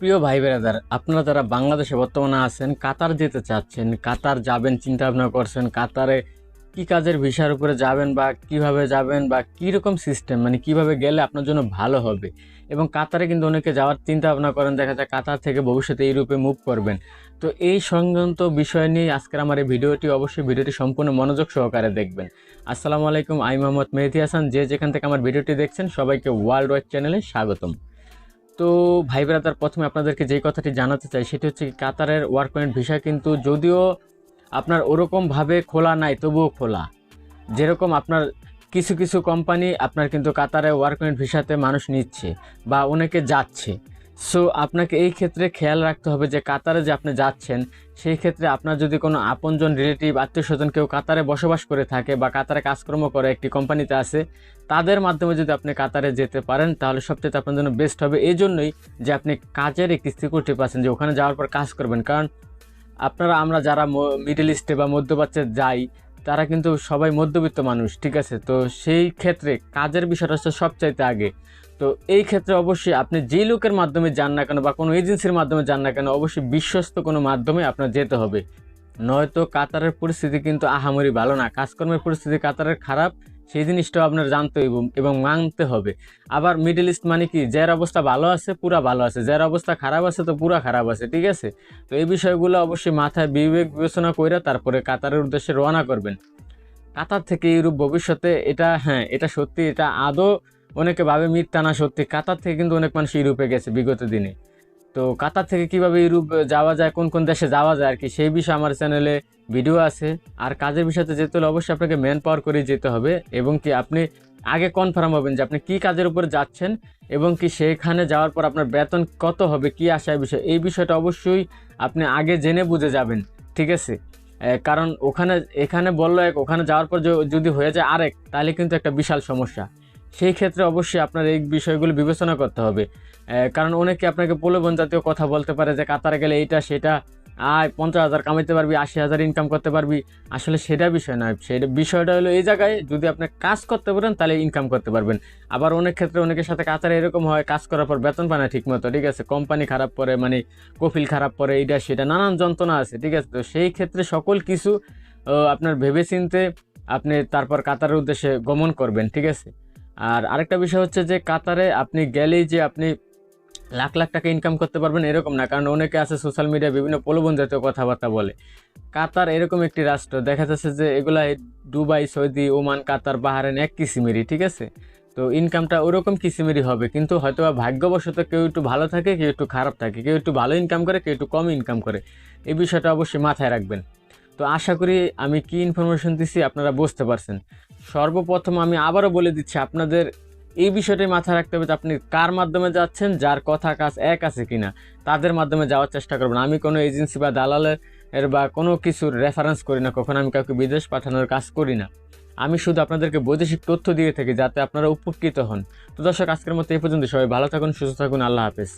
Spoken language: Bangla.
প্রিয় ভাই বেরাদার আপনারা যারা বাংলাদেশে বর্তমানে আছেন, কাতার যেতে চাচ্ছেন, কাতার যাবেন চিন্তা ভাবনা করছেন, কাতারে কি কাজের ভিসার উপরে যাবেন বা কীভাবে যাবেন বা কী রকম সিস্টেম মানে কীভাবে গেলে আপনার জন্য ভালো হবে? এবং কাতারে কিন্তু অনেকে যাওয়ার চিন্তা ভাবনা করেন, দেখা যায় কাতার থেকে ভবিষ্যতে ইউরোপে মুভ করবেন। তো এই সংক্রান্ত বিষয় নিয়ে আজকের আমার এই ভিডিওটি অবশ্যই ভিডিওটি সম্পূর্ণ মনোযোগ সহকারে দেখবেন। আসসালামু আলাইকুম আই মোহাম্মদ মেহদি হাসান। যে যেখান থেকে আমার ভিডিওটি দেখছেন, সবাইকে ওয়ার্ল্ড ওয়াইড চ্যানেলে স্বাগতম। তো ভাই ব্রাদার, প্রথমে আপনাদেরকে যেই কথাটি জানাতে চাই, সেটি হচ্ছে কাতারের ওয়ার্ক পয়েন্ট ভিসা কিন্তু যদিও আপনার ওরকমভাবে খোলা নাই, তবুও খোলা। যেরকম আপনার কিছু কিছু কোম্পানি আপনার কিন্তু কাতারে ওয়ার্ক পয়েন্ট ভিসাতে মানুষ নিচ্ছে বা অনেকে যাচ্ছে। সো আপনাকে এই ক্ষেত্রে খেয়াল রাখতে হবে যে কাতারে যে আপনি যাচ্ছেন, সেই ক্ষেত্রে আপনার যদি কোনো আপনজন রিলেটিভ আত্মীয় স্বজন কেউ কাতারে বসবাস করে থাকে বা কাতারে কাজকর্ম করে একটি কোম্পানিতে আছে, তাদের মাধ্যমে যদি আপনি কাতারে যেতে পারেন, তাহলে সবচেয়ে আপনার জন্য বেস্ট হবে। এই জন্যই যে আপনি কাজের একটি সিকিউরিটি পাচ্ছেন, যে ওখানে যাওয়ার পর কাজ করবেন। কারণ আপনারা, আমরা যারা মিডল ইস্টে বা মধ্যপ্রাচ্যে যাই, তারা কিন্তু সবাই মধ্যবিত্ত মানুষ, ঠিক আছে? তো সেই ক্ষেত্রে কাজের বিষয়টা হচ্ছে সবচাইতে আগে। তো এই ক্ষেত্রে অবশ্যই আপনি যে লোকের মাধ্যমে যান না কেন বা কোনো এজেন্সির মাধ্যমে যান না কেন, অবশ্যই বিশ্বস্ত কোনো মাধ্যমে আপনার যেতে হবে। নয়তো কাতারের পরিস্থিতি কিন্তু আহামরি ভালো না। কাজকর্মের পরিস্থিতি কাতারের খারাপ, সেই জিনিসটাও আপনার জানতে হইব এবং মানতে হবে। আবার মিডল ইস্ট মানে কি? যার অবস্থা ভালো আছে, পুরা ভালো আছে। যার অবস্থা খারাপ আছে তো পুরা খারাপ আছে, ঠিক আছে? তো এই বিষয়গুলো অবশ্যই মাথায় বিবেক বিবেচনা করে তারপরে কাতারের উদ্দেশ্যে রওনা করবেন। কাতার থেকে ইউরোপ ভবিষ্যতে এটা হ্যাঁ এটা সত্যি এটা আদৌ অনেকে ভাবে মিথ্যা না সত্যি। কাতার থেকে কিন্তু অনেক মানুষ ইউরোপে গেছে বিগত দিনে। তো কাতার থেকে কীভাবে ইউরোপ যাওয়া যায়, কোন কোন দেশে যাওয়া যায় আর কি সেই বিষয়ে আমার চ্যানেলে ভিডিও আছে। আর কাজের বিষয়তে যেতে হলে অবশ্যই আপনাকে ম্যান পাওয়ার করে যেতে হবে এবং কি আপনি আগে কনফার্ম হবেন যে আপনি কী কাজের উপর যাচ্ছেন এবং কি সেখানে যাওয়ার পর আপনার বেতন কত হবে, কী আশায় বিষয়। এই বিষয়টা অবশ্যই আপনি আগে জেনে বুঝে যাবেন, ঠিক আছে? কারণ ওখানে, এখানে বলল এক, ওখানে যাওয়ার পর যদি হয়ে যায় আরেক, তাহলে কিন্তু একটা বিশাল সমস্যা। সেই ক্ষেত্রে অবশ্যই আপনার এই বিষয়গুলো বিবেচনা করতে হবে। কারণ অনেকে আপনাকে প্রলোভন জাতীয় কথা বলতে পারে যে কাতারে গেলে এইটা, সেটা, আয়, পঞ্চাশ হাজার কামাইতে পারবি, আশি হাজার ইনকাম করতে পারবি। আসলে সেটা বিষয় নয়। সেটা বিষয়টা হলো এই জায়গায় যদি আপনি কাজ করতে পারেন, তাহলে ইনকাম করতে পারবেন। আবার অনেক ক্ষেত্রে অনেকের সাথে কাতারে এরকম হয়, কাজ করার পর বেতন পায় না ঠিক মতো ঠিক আছে? কোম্পানি খারাপ করে মানে কফিল খারাপ করে, এইটা, সেটা, নানান যন্ত্রণা আছে, ঠিক আছে? তো সেই ক্ষেত্রে সকল কিছু আপনার ভেবেচিন্তে আপনি তারপর কাতারের উদ্দেশ্যে গমন করবেন, ঠিক আছে? আর আরেকটা বিষয় হচ্ছে যে কাতারে আপনি গেলেই যে আপনি লাখ লাখ টাকা ইনকাম করতে পারবেন এরকম না, কারণ অনেকে আছে সোশ্যাল মিডিয়ায় বিভিন্ন প্রলোভন জাতীয় কথাবার্তা বলে। কাতার এরকম একটি রাষ্ট্র, দেখা যাচ্ছে যে এগুলা Dubai, Saudi, Oman, Qatar Bahrain এক কিসিমেরই, ঠিক আছে? তো ইনকামটা ওরকম কিসিমেরই হবে, কিন্তু হয়তো বা ভাগ্যবশত কেউ একটু ভালো থাকে, কেউ একটু খারাপ থাকে, কেউ একটু ভালো ইনকাম করে, কেউ একটু কম ইনকাম করে। এই বিষয়টা অবশ্যই মাথায় রাখবেন। তো আশা করি আমি কি ইনফরমেশন দিচ্ছি আপনারা বুঝতে পারছেন। সর্বপ্রথম আমি আবারও বলে দিচ্ছি, আপনাদের এই বিষয়টাই মাথায় রাখতে হবে যে আপনি কার মাধ্যমে যাচ্ছেন, যার কথা, কাজ এক আছে কিনা। তাদের মাধ্যমে যাওয়ার চেষ্টা করবেন। আমি কোনো এজেন্সি বা দালালের এর বা কোনো কিছুর রেফারেন্স করি না, কখনো আমি কাউকে বিদেশ পাঠানোর কাজ করি না। আমি শুধু আপনাদেরকে বৈদেশিক তথ্য দিয়ে থাকি যাতে আপনারা উপকৃত হন। তো দর্শক, আজকের মতো এই পর্যন্ত। সবাই ভালো থাকুন, সুস্থ থাকুন। আল্লাহ হাফেজ।